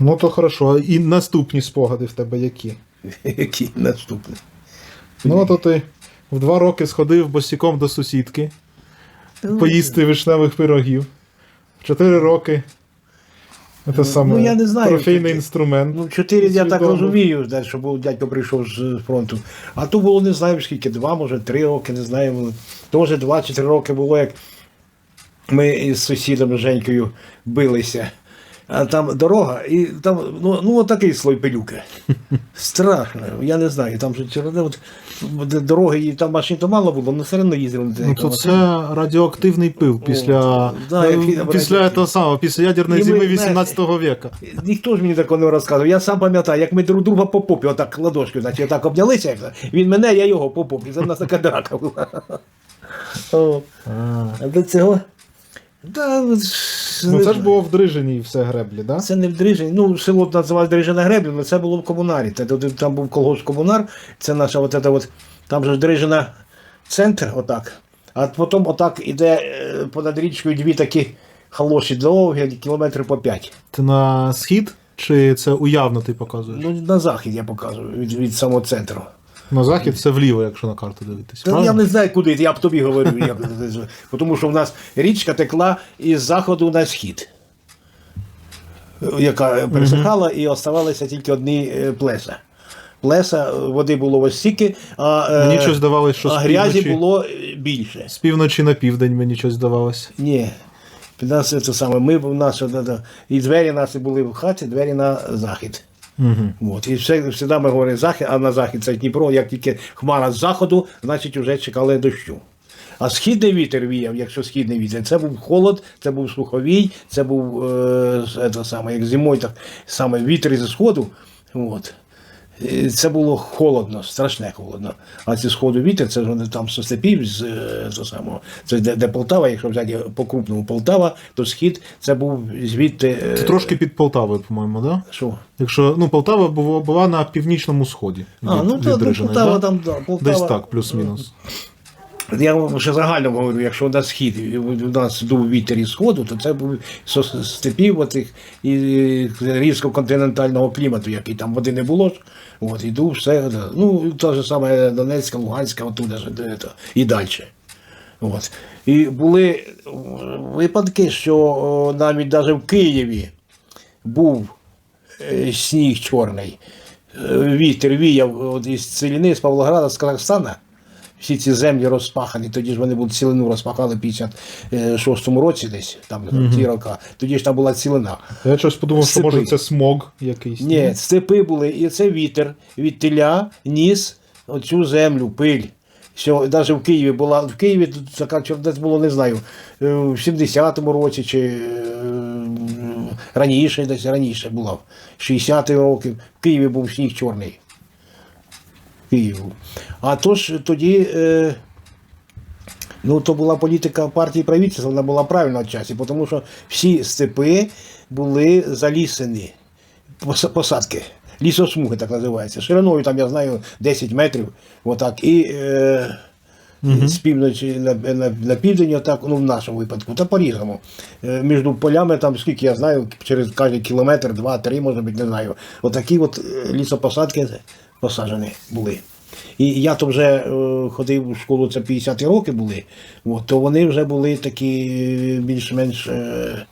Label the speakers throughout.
Speaker 1: Ну то хорошо. І наступні спогади в тебе які?
Speaker 2: Які наступні?
Speaker 1: Ну, то ти в два роки сходив босиком до сусідки, поїсти вишневих пирогів. В чотири роки. Це саме
Speaker 2: ну, я не знаю,
Speaker 1: трофейний
Speaker 2: таке.
Speaker 1: інструмент.
Speaker 2: Ну, чотири, я так розумію, де, що був дядько прийшов з фронту. А то було не знаю скільки, два, може, три роки, не знаю. То може два чи три роки було, як ми із сусідом Женькою билися. А там дорога, і там ну, ну отакий слой пилюки. Страшно, я не знаю. Там же от, дороги, і там машин то мало було, але все одно їздили.
Speaker 1: Ну, то це радіоактивний пил після,
Speaker 2: да, який там
Speaker 1: після того самого, після ядерної
Speaker 2: І ми,
Speaker 1: зими 18 века.
Speaker 2: Ніхто ж мені такого не розказував. Я сам пам'ятаю, як ми друг друга по попі, отак ладошкою, значить, отак обнялися. як Він мене, я його по попі. Це в нас така драка була. О, А до цього. Да,
Speaker 1: Ну це ж було в Дрижині все греблі, да?
Speaker 2: Це не в Дрижині. Ну, село називалось Дрижина Греблі, але це було в комунарі. Це, там був колгосп комунар, це наша от, ета от там же Дрижина центр, отак. А потім отак іде е, понад річкою дві такі халоші довгі, кілометри по п'ять.
Speaker 1: Ти на схід чи це уявно ти показуєш?
Speaker 2: Ну, на захід я показую від, від самого центру.
Speaker 1: На захід це вліво, якщо на карту дивитися.
Speaker 2: Та я не знаю, куди, я б тобі говорю. Тому що в нас річка текла із заходу на схід, яка пересихала і оставалися тільки одні е, плеса. Плеса, е, води було ось стільки, а, е,
Speaker 1: Мені щось здавалось, що
Speaker 2: а грязі
Speaker 1: півночі-
Speaker 2: було більше.
Speaker 1: З півночі на південь мені щось здавалося.
Speaker 2: Ні. У нас це саме. Ми в нас і двері наші були в хаті, двері на захід.
Speaker 1: Угу.
Speaker 2: От. І все, завжди ми говоримо захід, а на захід це Дніпро, як тільки хмара з заходу, значить вже чекали дощу. А східний вітер віяв, якщо східний вітер, це був холод, це був слуховій, це був е, це саме, як зимою, так саме вітер зі сходу. От. І Це було холодно, страшне холодно. А зі сходу вітер, це ж вони там степів, з е, того самого. Це де, де Полтава, якщо взяти по крупному Полтава, то схід це був звідти. е,
Speaker 1: Це трошки під Полтавою, по-моєму, да?
Speaker 2: Що?
Speaker 1: Якщо ну Полтава була, була на північному сході.
Speaker 2: А, ну, та, ну,
Speaker 1: Дрижини,
Speaker 2: Полтава
Speaker 1: да?
Speaker 2: там, да, Полтава.
Speaker 1: Десь так, плюс-мінус.
Speaker 2: Я ще загально говорю, якщо на схід у нас дув вітер із сходу, то це був степів отих і різко континентального клімату, який там води не було. От, і все. Ну, те ж саме Донецька, Луганська, отуда ж, і далі. От. І були випадки, що навіть навіть в Києві був е, сніг чорний. Е, Вітер віяв от із Целіни, з Павлограда, з Казахстана. Всі ці землі розпахані, тоді ж вони були цілину розпахали в 56-му році десь, там ті роки. Тоді ж там була цілина.
Speaker 1: Я щось подумав, що може це смог якийсь.
Speaker 2: Ні, степи були, і це вітер від теля ніс оцю землю, пиль. Що навіть в Києві була, в Києві тут така десь було, не знаю, е, в 70-му році чи е, раніше, десь раніше була, в 60-ті роки. В Києві був сніг чорний. Києву. А то ж тоді. Е, Ну, то була політика партії правительства, вона була правильна в часі, тому що всі степи були залісені, посадки, лісосмуги так називаються. Шириною там, я знаю, 10 метрів, отак. І е, з півночі на, на, на південь, отак, ну в нашому випадку, та по-різному. Е, між полями, там, скільки я знаю, через кожен кілометр, два-три, може бути, не знаю. Отакі от е, лісопосадки посаджені були. І я то вже е, ходив у школу, це 50-ті роки були, от, то вони вже були такі е, більш-менш е,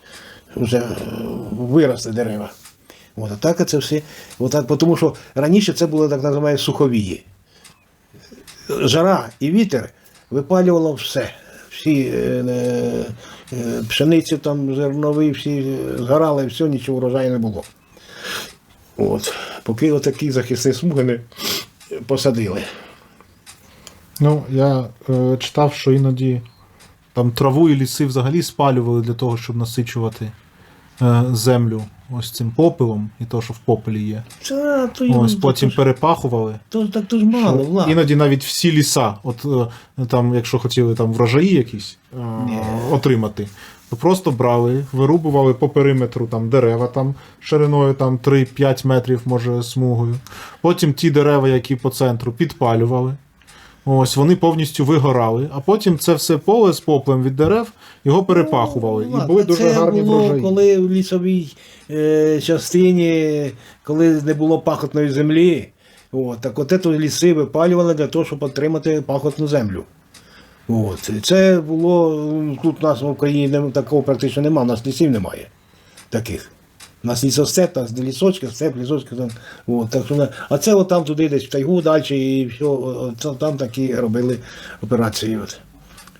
Speaker 2: вже виросли дерева. От, а так це все. Отак, тому що раніше це були так називаємо суховії. Жара і вітер випалювало все. Всі е, е, пшеницю там зернові, всі згорали, все, нічого врожаю не було. От. Поки отакі захисні смуги не посадили.
Speaker 1: Ну, я е, читав, що іноді там траву і ліси взагалі спалювали для того, щоб насичувати землю ось цим попелом, і то, що в попелі є.
Speaker 2: Та, то,
Speaker 1: Ось потім
Speaker 2: то,
Speaker 1: перепахували.
Speaker 2: то, так то ж мало, Влад.
Speaker 1: Іноді навіть всі ліса, от е, там, якщо хотіли там врожаї якісь е, отримати, то просто брали, вирубували по периметру там дерева там шириною там 3-5 метрів, може, смугою. Потім ті дерева, які по центру, підпалювали. Ось вони повністю вигорали, а потім це все поле з поплем від дерев його перепахували.
Speaker 2: Ну,
Speaker 1: і були дуже
Speaker 2: це
Speaker 1: гарні
Speaker 2: було,
Speaker 1: врожаї.
Speaker 2: коли в лісовій е, частині, коли не було пахотної землі, от, так от ці ліси випалювали для того, щоб отримати пахотну землю. От. Це було тут у нас в Україні такого практично немає, у нас лісів немає таких. У нас лісостеп, не лісочки, степ, лісочка. Там, от, так а це от там туди десь в тайгу далі і все, от, там- такі робили операції. От.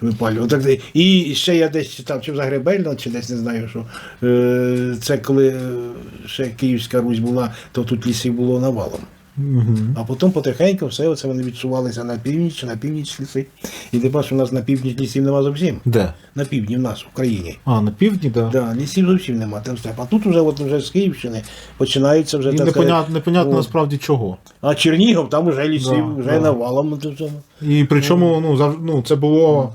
Speaker 2: Випалювали. Так, і ще я десь читав, чи в Загребельно, чи десь не знаю, що е, це коли е, ще Київська Русь була, то тут лісів було навалом.
Speaker 1: Мгм.
Speaker 2: А потім потихеньку все це вони відсувалися на північ, на північ ліси. І ти бачиш, у нас на північ лісів нема зовсім.
Speaker 1: Де?
Speaker 2: На півдні в нас, в Україні.
Speaker 1: А, на півдні, да.
Speaker 2: Да, лісів зовсім нема, там степ. А тут вже, от, вже з Київщини починаються вже
Speaker 1: І
Speaker 2: так
Speaker 1: непонятно, непонятно
Speaker 2: о.
Speaker 1: насправді чого.
Speaker 2: А Чернігів там вже лісів,
Speaker 1: Да,
Speaker 2: вже
Speaker 1: да.
Speaker 2: навалом. ну.
Speaker 1: І причому, ну, зав... ну, це було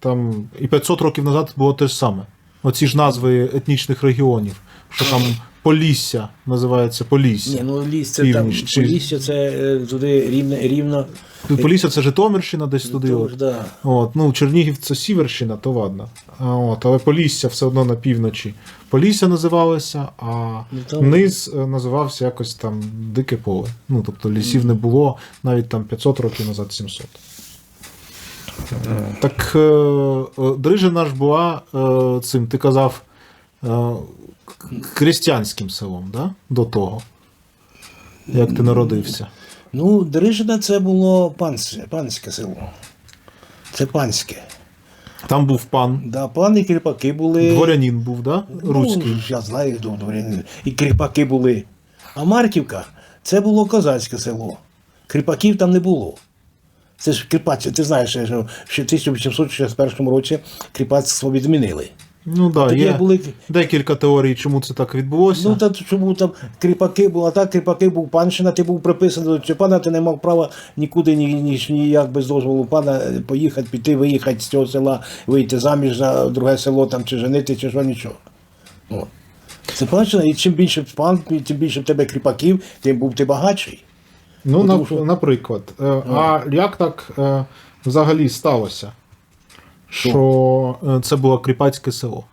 Speaker 1: там і 500 років назад було те ж саме. Оці ж назви етнічних регіонів, що там Полісся називається Полісся.
Speaker 2: Ні, ну ліс це
Speaker 1: Північ,
Speaker 2: там,
Speaker 1: чи-
Speaker 2: Полісся це е, туди рівно, рівно.
Speaker 1: Полісся це Житомирщина десь туди.
Speaker 2: Тож,
Speaker 1: От.
Speaker 2: да.
Speaker 1: От, ну, Чернігів це Сіверщина, то ладно. А, от, але Полісся все одно на півночі. Полісся називалося, а
Speaker 2: Ну, там-
Speaker 1: низ е, називався якось там Дике поле. Ну, тобто лісів не було навіть там 500 років назад 700. Так е, е, Дрижа наш була е, цим, ти казав, е, крестьянським селом, да? до того. Як ти народився.
Speaker 2: Ну, Дрижина це було панське, панське село. Це панське.
Speaker 1: Там був пан,
Speaker 2: Да, пани кріпаки були.
Speaker 1: дворянин був, да? руський.
Speaker 2: Ну, я знаю, хто дворянин. І кріпаки були. А Марківка це було козацьке село. Кріпаків там не було. Це ж кріпація, ти знаєш, що в 1861 році кріпацтво відмінили.
Speaker 1: Ну да,
Speaker 2: Тоді
Speaker 1: є
Speaker 2: були
Speaker 1: декілька теорій, чому це так відбулося.
Speaker 2: Ну, та чому там кріпаки були, так кріпаки був панщина, ти був приписаний до цього пана, ти не мав права нікуди ні, ні, ніяк без дозволу пана е, поїхати, піти, виїхати з цього села, вийти заміж за друге село там, чи женити, чи що нічого. О. Це панщина, і чим більше пан, тим більше в тебе кріпаків, тим був ти багатший.
Speaker 1: ну,
Speaker 2: тому
Speaker 1: нап-
Speaker 2: що-
Speaker 1: наприклад. Е, А як так е, взагалі сталося? Що е, це було кріпацьке село.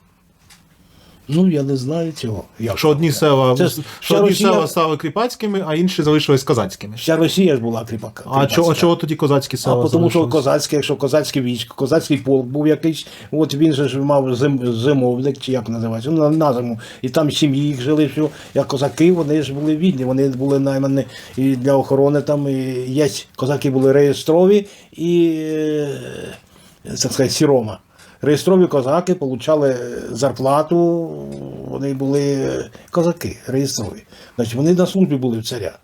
Speaker 2: Ну, я не знаю цього. Як
Speaker 1: Що одні села,
Speaker 2: Це
Speaker 1: що одні
Speaker 2: Росія-
Speaker 1: села стали кріпацькими, а інші залишились козацькими.
Speaker 2: Вся Росія ж була кріпака.
Speaker 1: А чого, чого тоді козацькі села?
Speaker 2: А тому що козацьке, якщо козацьке військо, козацький полк був якийсь, от він же ж мав зим, зимовник, чи як називається, ну, на, на зиму. І там сім'ї їх жили, все. Як козаки, вони ж були вільні, вони були наймані і для охорони там і є. Козаки були реєстрові і, е, сказати, сірома. Реєстрові козаки отримали зарплату, вони були козаки реєстрові. Значить, вони на службі були в царя.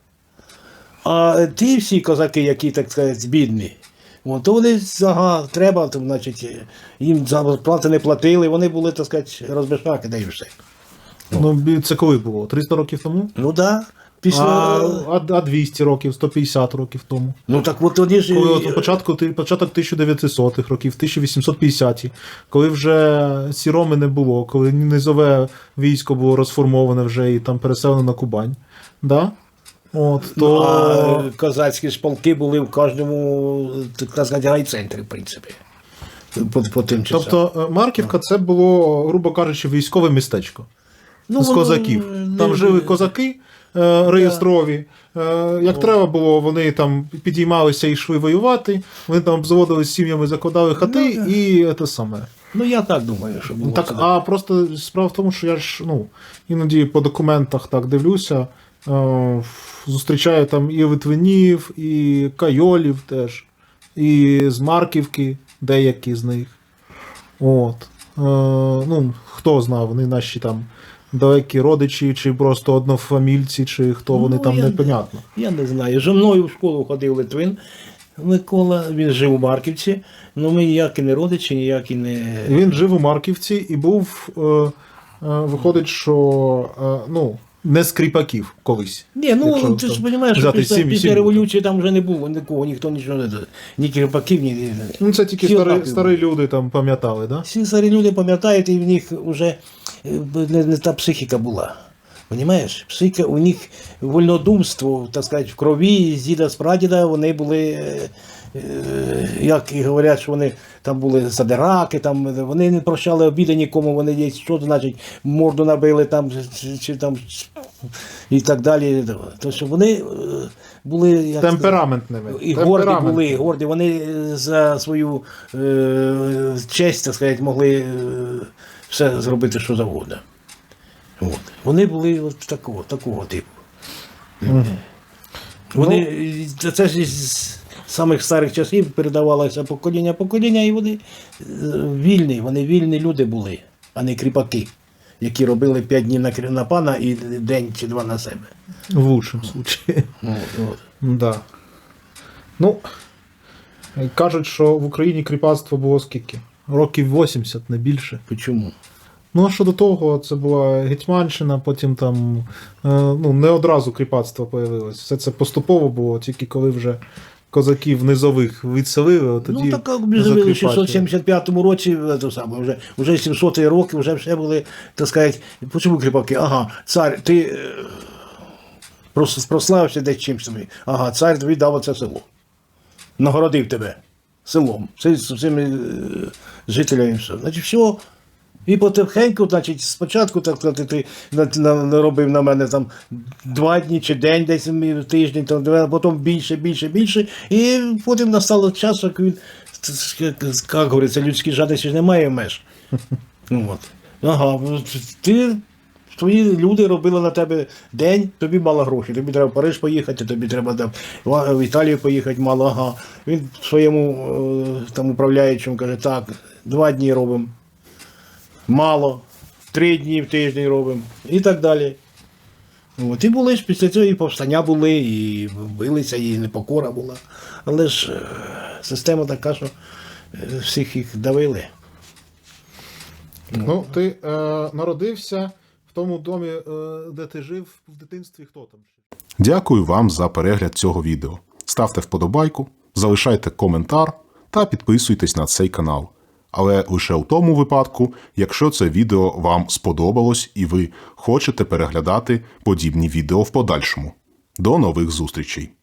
Speaker 2: А ті всі козаки, які, так сказати, бідні, то вони, ага, треба, то, значить, їм зарплати не платили, вони були, так сказати, розбишаки, де і все.
Speaker 1: Ну, це коли було? 300 років тому?
Speaker 2: Ну так, да, після.
Speaker 1: А, а, а 200 років, 150 років тому.
Speaker 2: Ну так от вони ж.
Speaker 1: Коли от початку, початок 1900-х років, 1850-ті, коли вже сіроми не було, коли низове військо було розформоване вже і там переселено на Кубань. Да? От, то...
Speaker 2: Ну, а козацькі ж полки були в кожному, так сказати, райцентрі, в принципі. По, по тим часам.
Speaker 1: Тобто е, Марківка це було, грубо кажучи, військове містечко
Speaker 2: Ну,
Speaker 1: з козаків.
Speaker 2: не-
Speaker 1: Там жили козаки реєстрові. Е, як треба було, вони там підіймалися і йшли воювати, вони там обзаводились сім'ями, закладали хати і те саме.
Speaker 2: Ну я так думаю, що було.
Speaker 1: Так,
Speaker 2: це.
Speaker 1: а просто справа в тому, що я ж ну, іноді по документах так дивлюся, е, зустрічаю там і Литвинів, і Кайолів теж, і з Марківки, деякі з них. От. Е, ну, хто знає, вони наші там далекі родичі, чи просто однофамільці, чи хто вони
Speaker 2: Ну,
Speaker 1: там
Speaker 2: я-
Speaker 1: непонятно.
Speaker 2: Я не знаю. Зі мною в школу ходив Литвин Микола, він жив у Марківці, але ми ніякі не родичі, ніякі не.
Speaker 1: Він жив у Марківці і був, е, е, виходить, що е, ну, не з кріпаків колись.
Speaker 2: Ні, ну
Speaker 1: Якщо
Speaker 2: ти ж розумієш, що після, після революції там вже не було нікого, ніхто нічого не дає. Ні кріпаків, ні.
Speaker 1: Ну, це тільки старі, старі люди там пам'ятали, да?
Speaker 2: Всі старі люди пам'ятають, і в них вже не, не та психіка була. Понімаєш? Психіка, у них вольнодумство, так сказати, в крові з діда з прадіда вони були е, е, як і говорять, що вони там були задираки, там, вони не прощали обіди нікому, вони що значить, морду набили там, чи, там і так далі. Тобто вони е, були як
Speaker 1: Темпераментними.
Speaker 2: і горді були, горді. Вони за свою е, честь, так сказати, могли е, все зробити, що завгодно. От. Вони були от такого, такого типу. Вони, це, це ж із самих старих часів передавалося покоління покоління, і вони е, вільні, вони вільні люди були, а не кріпаки, які робили п'ять днів на, на пана і день чи два на себе.
Speaker 1: В лучшому случаї.
Speaker 2: От, от.
Speaker 1: Да. Ну, кажуть, що в Україні кріпацтво було скільки? Років 80, не більше.
Speaker 2: Чому?
Speaker 1: Ну, а що до того, це була Гетьманщина, потім там е, ну, не одразу кріпацтво появилось. Все це поступово було, тільки коли вже козаків низових відселили, тоді.
Speaker 2: Ну, так в 675 році, е, то саме, вже, вже 700 роки, вже все були, так сказати, почему кріпаки? Ага, цар, ти е, прославився десь чимось. Ага, цар тобі дав оце село. Нагородив тебе селом, з цими е, жителями. Все. Значить, все. І потихеньку, значить, спочатку так сказати, ти на- на- наробив на мене там два дні чи день, десь тиждень, там, потім більше, більше, більше. І потім настало час, як він, як говориться, людські жадності ж немає меж. Ну, От. Ага, ти, твої люди робили на тебе день, тобі мало грошей, тобі треба в Париж поїхати, тобі треба там, в Італію поїхати, мало, ага. Він своєму е, там управляючому каже, так, два дні робимо мало, три дні в тиждень робимо і так далі. От, і були ж після цього і повстання були, і билися, і непокора була. Але ж е, система така, що е, всіх їх давили.
Speaker 1: Ну, ти е, народився в тому домі, е, де ти жив в дитинстві, хто там?
Speaker 3: Дякую вам за перегляд цього відео. Ставте вподобайку, залишайте коментар та підписуйтесь на цей канал. Але лише у тому випадку, якщо це відео вам сподобалось і ви хочете переглядати подібні відео в подальшому. До нових зустрічей!